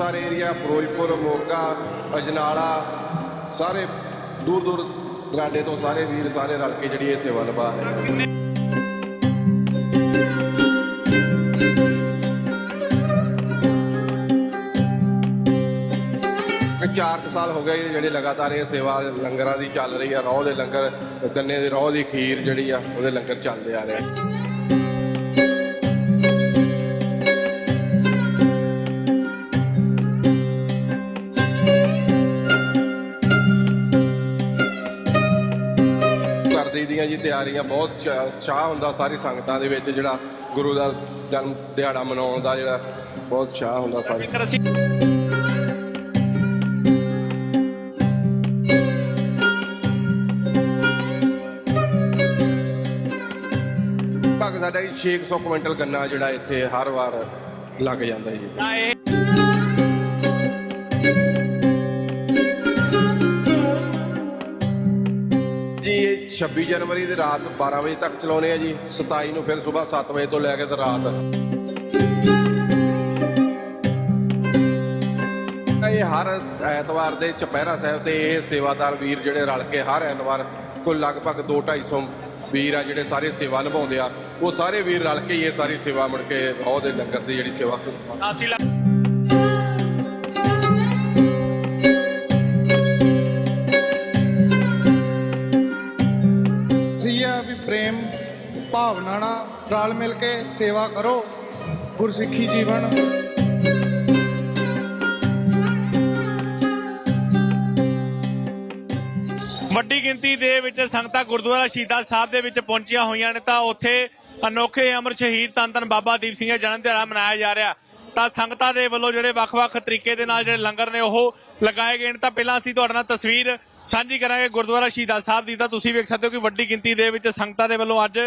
ਸਾਰੇ ਏਰੀਆ ਫਿਰੋਜ਼ਪੁਰ, ਮੋਗਾ, ਅਜਨਾਲਾ, ਸਾਰੇ ਦੂਰ ਦੂਰ ਦਰਾਡੇ ਤੋਂ ਸਾਰੇ ਵੀਰ ਸਾਰੇ ਰਲ ਕੇ ਜਿਹੜੀ ਇਹ ਸੇਵਾ ਨਿਭਾ ਰਹੇ ਨੇ। ਚਾਰ ਕੁ ਸਾਲ ਹੋ ਗਏ ਜਿਹੜੇ ਲਗਾਤਾਰ ਇਹ ਸੇਵਾ ਲੰਗਰਾਂ ਦੀ ਚੱਲ ਰਹੀ ਆ, ਰੋਹ ਦੇ ਲੰਗਰ, ਗੰਨੇ ਦੇ ਰੋਹ ਦੀ ਖੀਰ ਜਿਹੜੀ ਆ, ਉਹਦੇ ਲੰਗਰ ਚੱਲਦੇ ਆ ਰਹੇ ਦੀਆਂ ਜੀ ਤਿਆਰੀਆਂ ਬਹੁਤ ਚਾਹ ਹੁੰਦਾ ਸਾਰੀ ਸੰਗਤਾਂ ਦੇ ਵਿੱਚ ਜਿਹੜਾ ਗੁਰੂ ਦਾ ਜਨਮ ਦਿਹਾੜਾ ਮਨਾਉਣ ਦਾ ਜਿਹੜਾ ਬਹੁਤ ਚਾਹ ਹੁੰਦਾ ਸਾਰੇ। ਲਗਭਗ ਸਾਡਾ ਜੀ 600 ਕੁਇੰਟਲ ਗੰਨਾ ਜਿਹੜਾ ਇੱਥੇ ਹਰ ਵਾਰ ਲੱਗ ਜਾਂਦਾ ਜੀ। 26 ਜਨਵਰੀ ਦੀ ਰਾਤ 12 ਵਜੇ ਤੱਕ ਚਲਾਉਣੇ ਆ ਜੀ। 27 ਨੂੰ ਫਿਰ ਸਵੇਰ 7 ਵਜੇ ਤੋਂ ਲੈ ਕੇ ਤੇ ਰਾਤ। ਇਹ ਹਰ ਐਤਵਾਰ ਦੇ ਚਪਹਿਰਾ ਸਾਹਿਬ ਤੇ ਇਹ ਸੇਵਾਦਾਰ ਵੀਰ ਜਿਹੜੇ ਰਲ ਕੇ ਹਰ ਐਤਵਾਰ ਕੋਈ ਲਗਭਗ 2-250 ਵੀਰ ਆ ਜਿਹੜੇ ਸਾਰੇ ਸੇਵਾ ਨਿਭਾਉਂਦੇ ਆ। ਉਹ ਸਾਰੇ ਵੀਰ ਰਲ ਕੇ ਹੀ ਇਹ ਸਾਰੀ ਸੇਵਾ ਮੁੜ ਕੇ ਰੋਹ ਦੇ ਲੰਗਰ ਦੀ ਜਿਹੜੀ ਸੇਵਾ ਅਸੀਂ ਰਲ ਮਿਲ ਕੇ ਸੇਵਾ ਕਰੋ ਗੁਰਸਿੱਖੀ ਜੀਵਨ ਵੱਡੀ ਗਿਣਤੀ ਦੇ ਵਿੱਚ ਸੰਗਤਾਂ ਗੁਰਦੁਆਰਾ ਸ਼ਹੀਦਾਂ ਸਾਹਿਬ ਦੇ ਵਿੱਚ ਪਹੁੰਚੀਆਂ ਹੋਈਆਂ ਨੇ ਤਾਂ ਉੱਥੇ ਅਨੋਖੇ ਅਮਰ ਸ਼ਹੀਦ ਧੰਨ ਧੰਨ ਬਾਬਾ ਦੀਪ ਸਿੰਘ ਦਾ ਜਨਮ ਦਿਹਾੜਾ ਮਨਾਇਆ ਜਾ ਰਿਹਾ। ਤਾਂ ਸੰਗਤਾਂ ਦੇ ਵੱਲੋਂ ਜਿਹੜੇ ਵੱਖ-ਵੱਖ ਤਰੀਕੇ ਦੇ ਨਾਲ ਜਿਹੜੇ ਲੰਗਰ ਨੇ ਉਹ ਲਗਾਏ ਗਏ ਨੇ। ਤਾਂ ਪਹਿਲਾਂ ਅਸੀਂ ਤੁਹਾਡੇ ਨਾਲ ਤਸਵੀਰ ਸਾਂਝੀ ਕਰਾਂਗੇ ਗੁਰਦੁਆਰਾ ਸ਼ਹੀਦਾਂ ਸਾਹਿਬ ਦੀ। ਤਾਂ ਤੁਸੀਂ ਵੇਖ ਸਕਦੇ ਹੋ ਕਿ ਵੱਡੀ ਗਿਣਤੀ ਦੇ ਵਿੱਚ ਸੰਗਤਾਂ ਦੇ ਵੱਲੋਂ ਅੱਜ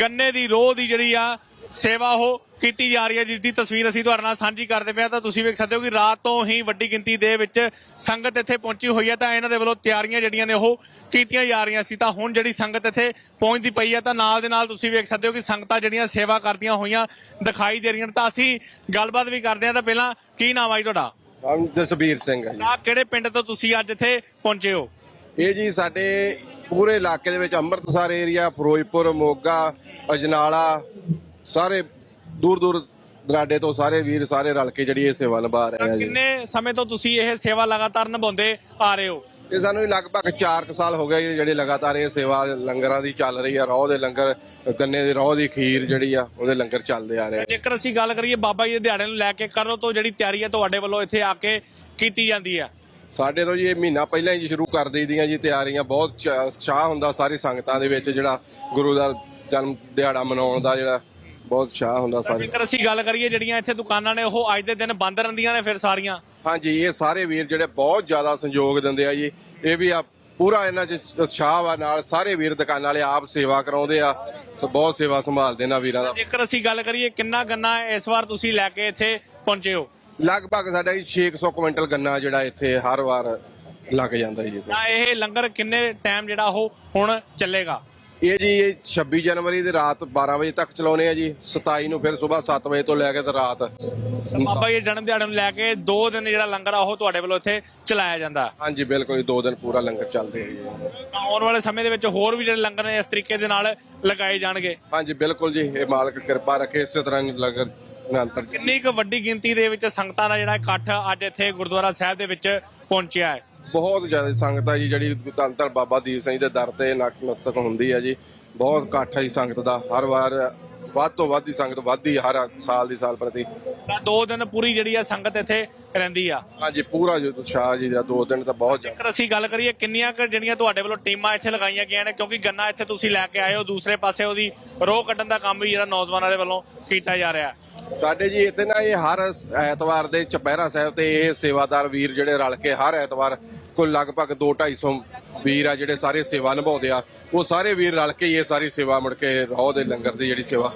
ਗੰਨੇ ਦੀ ਰੋਹ ਦੀ ਜਿਹੜੀ ਆ ਸੇਵਾ ਉਹ ਕੀਤੀ ਜਾ ਰਹੀ ਹੈ ਜਿਸ ਦੀ ਤਸਵੀਰ ਅਸੀਂ ਤੁਹਾਡੇ ਨਾਲ ਸਾਂਝੀ ਕਰਦੇ ਹਾਂ। ਤਾਂ ਤੁਸੀਂ ਵੇਖ ਸਕਦੇ ਹੋ ਕਿ ਰਾਤ ਤੋਂ ਹੀ ਵੱਡੀ ਗਿਣਤੀ ਦੇ ਵਿੱਚ ਸੰਗਤ ਇੱਥੇ ਪਹੁੰਚੀ ਹੋਈ ਹੈ। ਤਾਂ ਇਹਨਾਂ ਦੇ ਵੱਲੋਂ ਤਿਆਰੀਆਂ ਜਿਹੜੀਆਂ ਨੇ ਉਹ ਕੀਤੀਆਂ ਜਾ ਰਹੀਆਂ ਸੀ। ਤਾਂ ਹੁਣ ਜਿਹੜੀ ਸੰਗਤ ਇੱਥੇ ਪਹੁੰਚਦੀ ਪਈ ਹੈ ਤਾਂ ਨਾਲ ਦੇ ਨਾਲ ਤੁਸੀਂ ਵੇਖ ਸਕਦੇ ਹੋ ਕਿ ਸੰਗਤਾਂ ਜਿਹੜੀਆਂ ਸੇਵਾ ਕਰਦੀਆਂ ਹੋਈਆਂ ਦਿਖਾਈ ਦੇ ਰਹੀਆਂ ਤਾਂ ਅਸੀਂ ਗੱਲਬਾਤ ਵੀ ਕਰਦੇ ਹਾਂ। ਤਾਂ ਪਹਿਲਾਂ ਕੀ ਨਾਮ ਆ ਜੀ ਤੁਹਾਡਾ? ਨਾਮ ਜਸਬੀਰ ਸਿੰਘ ਹੈ ਜੀ। ਕਿਹੜੇ ਪਿੰਡ ਤੋਂ ਤੁਸੀਂ ਅੱਜ ਇੱਥੇ ਪਹੁੰਚੇ ਹੋ? ਇਹ ਜੀ ਸਾਡੇ ਪੂਰੇ ਇਲਾਕੇ ਦੇ ਵਿੱਚ ਅੰਮ੍ਰਿਤਸਰ ਏਰੀਆ ਫਿਰੋਜ਼ਪੁਰ ਮੋਗਾ ਅਜਨਾਲਾ ਸਾਰੇ ਦੂਰ ਦੂਰ ਦਰਾਡੇ ਤੋਂ ਸਾਰੇ ਵੀਰ ਸਾਰੇ ਰਲ ਕੇ ਜਿਹੜੀ ਇਹ ਸੇਵਾ ਨਿਭਾ ਰਹੇ ਆ ਜੀ। ਕਿੰਨੇ ਸਮੇਂ ਤੋਂ ਤੁਸੀਂ ਇਹ ਸੇਵਾ ਲਗਾਤਾਰ ਨਿਭਾਉਂਦੇ ਆ ਰਹੇ ਹੋ? ਇਹ ਸਾਨੂੰ ਲਗਭਗ 4 ਸਾਲ ਹੋ ਗਏ ਜਿਹੜੇ ਲਗਾਤਾਰ ਇਹ ਸੇਵਾ ਲੰਗਰਾਂ ਦੀ ਚੱਲ ਰਹੀ ਆ ਰੋਹ ਦੇ ਲੰਗਰ ਗੰਨੇ ਦੇ ਰੋਹ ਦੀ ਖੀਰ ਜਿਹੜੀ ਆ ਉਹਦੇ ਲੰਗਰ ਚੱਲਦੇ ਆ ਰਹੇ ਆ। ਜੇਕਰ ਅਸੀਂ ਗੱਲ ਕਰੀਏ ਬਾਬਾ ਜੀ ਦੇ ਦਿਹਾੜੇ ਨੂੰ ਲੈ ਕੇ ਕਰੋ ਤੋਂ ਜਿਹੜੀ ਤਿਆਰੀ ਹੈ ਤੁਹਾਡੇ ਵੱਲੋਂ ਇੱਥੇ ਆ ਕੇ ਕੀਤੀ ਜਾਂਦੀ ਹੈ ਸਾਡੇ ਤੋਂ ਜੀ ਇਹ ਮਹੀਨਾ ਪਹਿਲਾਂ ਹੀ ਸ਼ੁਰੂ ਕਰ ਦਈਦੀਆਂ ਜੀ ਤਿਆਰੀਆਂ ਬਹੁਤ ਚਾ- ਚਾਹ ਹੁੰਦਾ ਸਾਰੀ ਸੰਗਤਾਂ ਦੇ ਵਿੱਚ ਜਿਹੜਾ ਗੁਰੂ ਦਾ ਜਨਮ ਦਿਹਾੜਾ ਮਨਾਉਣ ਦਾ ਜਿਹੜਾ ਬਹੁਤ ਚਾਹ ਹੁੰਦਾ ਸਾਰੇ ਜੇਕਰ ਅਸੀਂ ਗੱਲ ਕਰੀਏ ਜਿਹੜੀਆਂ ਇੱਥੇ ਦੁਕਾਨਾਂ ਨੇ ਉਹ ਅੱਜ ਦੇ ਦਿਨ ਬੰਦ ਰਹਿੰਦੀਆਂ ਨੇ ਫਿਰ ਸਾਰੀਆਂ। ਹਾਂਜੀ ਇਹ ਸਾਰੇ ਵੀਰ ਜਿਹੜੇ ਬਹੁਤ ਜ਼ਿਆਦਾ ਸੰਯੋਗ ਦਿੰਦੇ ਆ ਜੀ। ਇਹ ਵੀ ਆ ਪੂਰਾ ਇਹਨਾਂ 'ਚ ਉਤਸ਼ਾਹ ਆ ਨਾਲ ਸਾਰੇ ਵੀਰ ਦੁਕਾਨਾਂ ਵਾਲੇ ਆਪ ਸੇਵਾ ਕਰਾਉਂਦੇ ਆ। ਸ- ਬਹੁਤ ਸੇਵਾ ਸੰਭਾਲਦੇ ਨਾ ਵੀਰਾਂ ਦਾ। ਜੇਕਰ ਅਸੀਂ ਗੱਲ ਕਰੀਏ ਕਿੰਨਾ ਗੰਨਾ ਇਸ ਵਾਰ ਤੁਸੀਂ ਲੈ ਕੇ ਇੱਥੇ ਪਹੁੰਚੇ ਹੋ? ਲਗਭਗ ਸਾਡਾ ਜੀ 600 ਕੁਇੰਟਲ ਗੰਨਾ ਜਿਹੜਾ ਇੱਥੇ ਹਰ ਵਾਰ ਲੱਗ ਜਾਂਦਾ ਜੀ। ਤਾਂ ਇਹ ਲੰਗਰ ਕਿੰਨੇ ਟਾਈਮ ਜਿਹੜਾ ਉਹ ਹੁਣ ਚੱਲੇਗਾ? ਇਹ ਜੀ ਇਹ 26 ਜਨਵਰੀ ਦੀ ਰਾਤ 12 ਵਜੇ ਤੱਕ ਚਲਾਉਣੇ ਆ ਜੀ। 27 ਨੂੰ ਫਿਰ ਸਵੇਰ 7 ਵਜੇ ਤੋਂ ਲੈ ਕੇ ਤੇ ਰਾਤ। ਬਾਬਾ ਜੀ ਜਨਮ ਦਿਹਾੜੇ ਨੂੰ ਲੈ ਕੇ 2 ਦਿਨ ਜਿਹੜਾ ਲੰਗਰ ਆ ਉਹ ਤੁਹਾਡੇ ਵੱਲੋਂ ਇੱਥੇ ਚਲਾਇਆ ਜਾਂਦਾ। ਹਾਂਜੀ ਬਿਲਕੁਲ ਜੀ, ਦੋ ਦਿਨ ਪੂਰਾ ਲੰਗਰ ਚੱਲਦੇ ਆ ਜੀ। ਆਉਣ ਵਾਲੇ ਸਮੇਂ ਦੇ ਵਿੱਚ ਹੋਰ ਵੀ ਜਿਹੜੇ ਲੰਗਰ ਨੇ ਇਸ ਤਰੀਕੇ ਦੇ ਨਾਲ ਲਗਾਏ ਜਾਣਗੇ। ਹਾਂਜੀ ਬਿਲਕੁਲ ਜੀ ਇਹ ਮਾਲਕ ਕਿਰਪਾ ਰੱਖੇ ਇਸੇ ਤਰ੍ਹਾਂ ਲੰਗਰ ਕਿੰਨੀ ਕੁ ਵੱਡੀ ਗਿਣਤੀ ਦੇ ਵਿੱਚ ਸੰਗਤਾਂ ਦਾ ਜਿਹੜਾ ਇਕੱਠ ਅੱਜ ਇੱਥੇ ਗੁਰਦੁਆਰਾ ਸਾਹਿਬ ਦੇ ਵਿੱਚ ਪਹੁੰਚਿਆ ਹੈ। ਬਹੁਤ ਜ਼ਿਆਦਾ ਸੰਗਤ ਆ ਜੀ ਜਿਹੜੀ ਧੰਨ ਧੰਨ ਬਾਬਾ ਦੀਪ ਸਿੰਘ ਦੇ ਦਰ ਤੇ ਨਤਮਸਤਕ ਹੁੰਦੀ ਆ ਜੀ। ਬਹੁਤ ਇਕੱਠ ਹੈ ਸੰਗਤ ਦਾ ਹਰ ਵਾਰ ਵੱਧ ਤੋਂ ਵੱਧ ਦੀ ਸੰਗਤ ਵੱਧਦੀ ਹਰ ਸਾਲ ਦੀ ਸਾਲ ਪ੍ਰਤੀ। ਤਾਂ ਦੋ ਦਿਨ ਪੂਰੀ ਜਿਹੜੀ ਆ ਸੰਗਤ ਇੱਥੇ ਰਹਿੰਦੀ ਆ। ਹਾਂਜੀ ਪੂਰਾ ਜੋ ਉਤਸ਼ਾਹ ਜੀ ਦਾ ਦੋ ਦਿਨ ਤਾਂ ਬਹੁਤ ਜ਼ਿਆਦਾ। ਜੇਕਰ ਅਸੀਂ ਗੱਲ ਕਰੀਏ ਕਿੰਨੀਆਂ ਕੁ ਜਿਹੜੀਆਂ ਤੁਹਾਡੇ ਵੱਲੋਂ ਟੀਮਾਂ ਇੱਥੇ ਲਗਾਈਆਂ ਗਈਆਂ ਨੇ ਕਿਉਂਕਿ ਗੰਨਾ ਇੱਥੇ ਤੁਸੀਂ ਲੈ ਕੇ ਆਏ ਹੋ ਦੂਸਰੇ ਪਾਸੇ ਉਹਦੀ ਰੋਹ ਕੱਢਣ ਦਾ ਕੰਮ ਵੀ ਜਿਹੜਾ ਨੌਜਵਾਨਾਂ ਦੇ ਵੱਲੋਂ ਕੀਤਾ ਜਾ ਰਿਹਾ। ਹੈ ਸਾਡੇ ਜੀ ਇੱਥੇ ਨਾ ਇਹ ਹਰ ਐਤਵਾਰ ਦੇ ਚੁਪਹਿਰਾ ਸਾਹਿਬ ਤੇ ਇਹ ਸੇਵਾਦਾਰ ਵੀਰ ਜਿਹੜੇ ਰਲ ਕੇ ਹਰ ਐਤਵਾਰ ਕੋਈ ਲਗਭਗ 2-250 ਵੀਰ ਆ ਜਿਹੜੇ ਸਾਰੇ ਸੇਵਾ ਨਿਭਾਉਂਦੇ ਆ। ਉਹ ਸਾਰੇ ਵੀਰ ਰਲ ਕੇ ਹੀ ਇਹ ਸਾਰੀ ਸੇਵਾ ਮੁੜ ਕੇ ਰੋਹ ਦੇ ਲੰਗਰ ਦੀ ਜਿਹੜੀ ਸੇਵਾ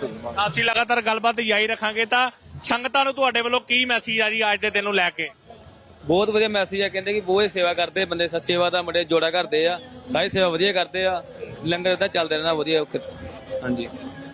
ਅਸੀਂ ਲਗਾਤਾਰ ਗੱਲਬਾਤ ਜਾਰੀ ਰੱਖਾਂਗੇ ਤਾਂ ਸੰਗਤਾਂ ਨੂੰ ਤੁਹਾਡੇ ਵੱਲੋਂ ਕੀ ਮੈਸੇਜ ਆ ਜੀ ਅੱਜ ਦੇ ਦਿਨ ਨੂੰ ਲੈ ਕੇ? ਬਹੁਤ ਵਧੀਆ ਮੈਸੇਜ ਆ ਕਹਿੰਦੇ ਕਿ ਬਹੁਤ ਸੇਵਾ ਕਰਦੇ ਬੰਦੇ ਸ- ਸੇਵਾ ਦਾ ਮੁੰਡੇ ਜੋੜਾ ਕਰਦੇ ਆ ਸਾਰੀ ਸੇਵਾ ਵਧੀਆ ਕਰਦੇ ਆ ਲੰਗਰ ਤਾਂ ਚੱਲਦੇ ਰਹਿਣਾ ਵਧੀਆ ਹਾਂਜੀ।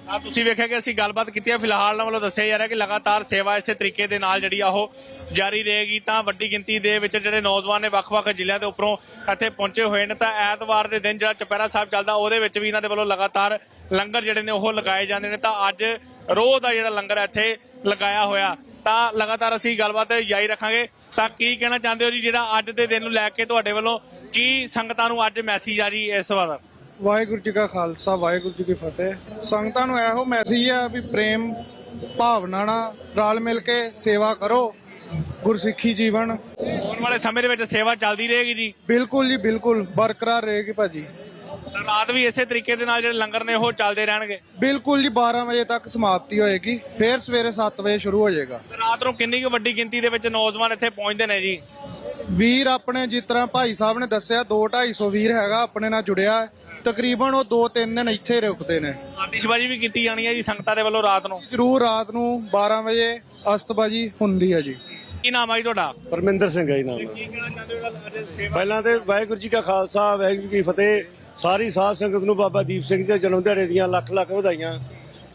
ਆ ਤੁਸੀਂ ਵੇਖਿਆ ਕਿ ਅਸੀਂ ਗੱਲਬਾਤ ਕੀਤੀ ਹੈ ਫਿਲਹਾਲ ਨਾਲ ਵੱਲੋਂ ਦੱਸਿਆ ਜਾ ਰਿਹਾ ਕਿ ਲਗਾਤਾਰ ਸੇਵਾ ਇਸੇ ਤਰੀਕੇ ਦੇ ਨਾਲ ਜਿਹੜੀ ਆ ਉਹ ਜਾਰੀ ਰਹੇਗੀ। ਤਾਂ ਵੱਡੀ ਗਿਣਤੀ ਦੇ ਵਿੱਚ ਜਿਹੜੇ ਨੌਜਵਾਨ ਨੇ ਵੱਖ-ਵੱਖ ਜ਼ਿਲ੍ਹਿਆਂ ਦੇ ਉੱਪਰੋਂ ਇੱਥੇ ਪਹੁੰਚੇ ਹੋਏ ਨੇ। ਤਾਂ ਐਤਵਾਰ ਦੇ ਦਿਨ ਜਿਹੜਾ ਚੁਪਹਿਰਾ ਸਾਹਿਬ ਚੱਲਦਾ, ਉਹਦੇ ਵਿੱਚ ਵੀ ਇਹਨਾਂ ਦੇ ਵੱਲੋਂ ਲਗਾਤਾਰ ਲੰਗਰ ਜਿਹੜੇ ਨੇ ਉਹ ਲਗਾਏ ਜਾਂਦੇ ਨੇ। ਤਾਂ ਅੱਜ ਰੋਹ ਦਾ ਜਿਹੜਾ ਲੰਗਰ ਇੱਥੇ ਲਗਾਇਆ ਹੋਇਆ। ਤਾਂ ਲਗਾਤਾਰ ਅਸੀਂ ਗੱਲਬਾਤ ਜਾਰੀ ਰੱਖਾਂਗੇ। ਤਾਂ ਕੀ ਕਹਿਣਾ ਚਾਹੁੰਦੇ ਹੋ ਜੀ? ਜਿਹੜਾ ਅੱਜ ਦੇ ਦਿਨ ਨੂੰ ਲੈ ਕੇ ਤੁਹਾਡੇ ਵੱਲੋਂ ਕੀ ਸੰਗਤਾਂ ਨੂੰ ਅੱਜ ਮੈਸੇਜ ਆ ਜੀ ਇਸ ਵਾਰ? ਵਾਹਿਗੁਰੂ ਜੀ ਕਾ ਖਾਲਸਾ ਵਾਹਿਗੁਰੂ ਜੀ ਕੀ ਫਤਿਹ। ਸੰਗਤਾਂ ਨੂੰ ਇਹੋ ਮੈਸੇਜ ਆ ਵੀ ਪ੍ਰੇਮ ਭਾਵਨਾ ਨਾਲ ਰਲ ਮਿਲ ਕੇ ਸੇਵਾ ਕਰੋ ਗੁਰਸਿੱਖੀ ਜੀਵਨ। ਆਉਣ ਵਾਲੇ ਸਮੇਂ ਦੇ ਵਿੱਚ ਸੇਵਾ ਚੱਲਦੀ ਰਹੇਗੀ ਜੀ। ਬਿਲਕੁਲ ਜੀ ਬਿਲਕੁਲ ਬਰਕਰਾਰ ਰਹੇਗੀ ਭਾਜੀ। ਤਾਂ ਰਾਤ ਵੀ ਇਸੇ ਤਰੀਕੇ ਦੇ ਨਾਲ ਜਿਹੜੇ ਲੰਗਰ ਨੇ ਉਹ ਚੱਲਦੇ ਰਹਿਣਗੇ। ਬਿਲਕੁਲ ਜੀ 12 ਵਜੇ ਤੱਕ ਸਮਾਪਤੀ ਹੋਏਗੀ ਫਿਰ ਸਵੇਰੇ 7 ਵਜੇ ਸ਼ੁਰੂ ਹੋ ਜਾਏਗਾ। ਰਾਤ ਨੂੰ ਕਿੰਨੀ ਕੁ ਵੱਡੀ ਗਿਣਤੀ ਦੇ ਵਿੱਚ ਨੌਜਵਾਨ ਇੱਥੇ ਪਹੁੰਚਦੇ ਨੇ ਜੀ? ਵੀਰ ਆਪਣੇ ਜਿਸ ਤਰ੍ਹਾਂ ਭਾਈ ਸਾਹਿਬ ਨੇ ਦੱਸਿਆ 2 250 ਵੀਰ ਹੈਗਾ ਆਪਣੇ ਨਾਲ ਜੁੜਿਆ। ਤਕਰੀਬਨ ਉਹ 2-3 ਦਿਨ ਇੱਥੇ ਰੁਕਦੇ ਨੇ। ਆਤਿਸ਼ਬਾਜ਼ੀ ਵੀ ਕੀਤੀ ਜਾਣੀ ਹੈ ਜੀ ਸੰਗਤਾਂ ਦੇ ਵੱਲੋਂ ਰਾਤ ਨੂੰ? ਜ਼ਰੂਰ ਰਾਤ ਨੂੰ 12 ਵਜੇ ਅਸਤਬਾਜੀ ਹੁੰਦੀ ਹੈ ਜੀ। ਕੀ ਨਾਮ ਆ ਜੀ ਤੁਹਾਡਾ? ਪਰਮਿੰਦਰ ਸਿੰਘ ਹੈ ਜੀ ਨਾਮ। ਕੀ ਕਹਿਣਾ ਚਾਹੁੰਦੇ ਹੋ ਅੱਜ ਸੇਵਾ ਪਹਿਲਾਂ ਤੇ ਵਾਹਿਗੁਰੂ ਜੀ ਕਾ ਖਾਲਸਾ ਵਾਹਿਗੁਰੂ ਜੀ ਕੀ ਫਤਿਹ। ਸਾਰੀ ਸਾਧ ਸੰਗਤ ਨੂੰ ਬਾਬਾ ਦੀਪ ਸਿੰਘ ਜੀ ਦੇ ਜਨਮ ਦਿਹਾੜੇ ਦੀਆਂ ਲੱਖ ਲੱਖ ਵਧਾਈਆਂ।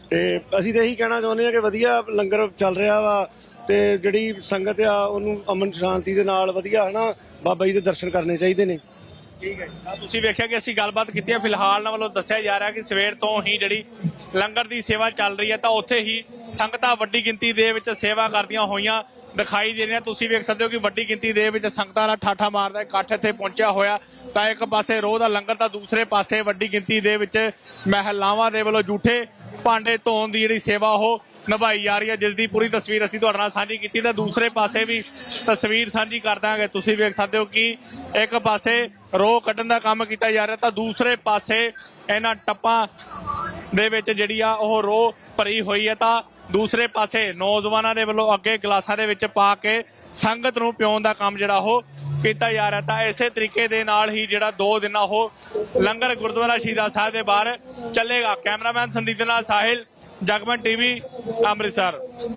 ਤੇ ਅਸੀਂ ਤੇ ਇਹੀ ਕਹਿਣਾ ਚਾਹੁੰਦੇ ਹਾਂ ਕਿ ਵਧੀਆ ਲੰਗਰ ਚੱਲ ਰਿਹਾ ਵਾ ਤੇ ਜਿਹੜੀ ਸੰਗਤ ਆ ਉਹਨੂੰ ਅਮਨ ਸ਼ਾਂਤੀ ਦੇ ਨਾਲ ਵਧੀਆ ਹਨਾ ਬਾਬਾ ਜੀ ਦੇ ਦਰਸ਼ਨ ਕਰਨੇ ਚਾਹੀਦੇ ਨੇ। ਠੀਕ ਹੈ ਤਾਂ ਤੁਸੀਂ ਵੇਖਿਆ ਕਿ ਅਸੀਂ ਗੱਲਬਾਤ ਕੀਤੀ ਹੈ, ਫਿਲਹਾਲ ਨਾਲ ਵੱਲੋਂ ਦੱਸਿਆ ਜਾ ਰਿਹਾ ਕਿ ਸਵੇਰ ਤੋਂ ਹੀ ਜਿਹੜੀ ਲੰਗਰ ਦੀ ਸੇਵਾ ਚੱਲ ਰਹੀ ਹੈ, ਤਾਂ ਉੱਥੇ ਹੀ ਸੰਗਤਾਂ ਵੱਡੀ ਗਿਣਤੀ ਦੇ ਵਿੱਚ ਸੇਵਾ ਕਰਦੀਆਂ ਹੋਈਆਂ ਦਿਖਾਈ ਦੇ ਰਹੀਆਂ। ਤੁਸੀਂ ਵੇਖ ਸਕਦੇ ਹੋ ਕਿ ਵੱਡੀ ਗਿਣਤੀ ਦੇ ਵਿੱਚ ਸੰਗਤਾਂ ਦਾ ਠਾਠਾ ਮਾਰਦਾ, ਇਕੱਠ ਇੱਥੇ ਪਹੁੰਚਿਆ ਹੋਇਆ। ਤਾਂ ਇੱਕ ਪਾਸੇ ਰੋਹ ਦਾ ਲੰਗਰ, ਤਾਂ ਦੂਸਰੇ ਪਾਸੇ ਵੱਡੀ ਗਿਣਤੀ ਦੇ ਵਿੱਚ ਮਹਿਲਾਵਾਂ ਦੇ ਵੱਲੋਂ ਝੂਠੇ ਭਾਂਡੇ ਧੋਣ ਦੀ ਜਿਹੜੀ ਸੇਵਾ ਉਹ ਨਿਭਾਈ ਜਾ ਰਹੀ ਹੈ, ਜਿਸ ਦੀ ਪੂਰੀ ਤਸਵੀਰ ਅਸੀਂ ਤੁਹਾਡੇ ਨਾਲ ਸਾਂਝੀ ਕੀਤੀ। ਤਾਂ ਦੂਸਰੇ ਪਾਸੇ ਵੀ ਤਸਵੀਰ ਸਾਂਝੀ ਕਰ ਦਾਂਗੇ। ਤੁਸੀਂ ਵੇਖ ਸਕਦੇ ਹੋ ਕਿ ਇੱਕ ਪਾਸੇ ਰੋਹ ਕੱਢਣ ਦਾ ਕੰਮ ਕੀਤਾ ਜਾ ਰਿਹਾ, ਤਾਂ ਦੂਸਰੇ ਪਾਸੇ ਇਹਨਾਂ ਟੱਪਾਂ ਦੇ ਵਿੱਚ ਜਿਹੜੀ ਆ ਉਹ ਰੋਹ ਭਰੀ ਹੋਈ ਹੈ। ਤਾਂ ਦੂਸਰੇ ਪਾਸੇ ਨੌਜਵਾਨਾਂ ਦੇ ਵੱਲੋਂ ਅੱਗੇ ਗਲਾਸਾਂ ਦੇ ਵਿੱਚ ਪਾ ਕੇ ਸੰਗਤ ਨੂੰ ਪਿਉਣ ਦਾ ਕੰਮ ਜਿਹੜਾ ਉਹ ਕੀਤਾ ਜਾ ਰਿਹਾ। ਤਾਂ ਇਸੇ ਤਰੀਕੇ ਦੇ ਨਾਲ ਹੀ ਜਿਹੜਾ ਦੋ ਦਿਨਾਂ ਉਹ ਲੰਗਰ ਗੁਰਦੁਆਰਾ ਸ਼ਹੀਦਾਂ ਸਾਹਿਬ ਦੇ ਬਾਹਰ ਚੱਲੇਗਾ। ਕੈਮਰਾਮੈਨ ਸੰਦੀਪ ਨਾਲ ਸਾਹਿਲ ਜਗਮਨ ਟੀਵੀ ਅੰਮ੍ਰਿਤਸਰ।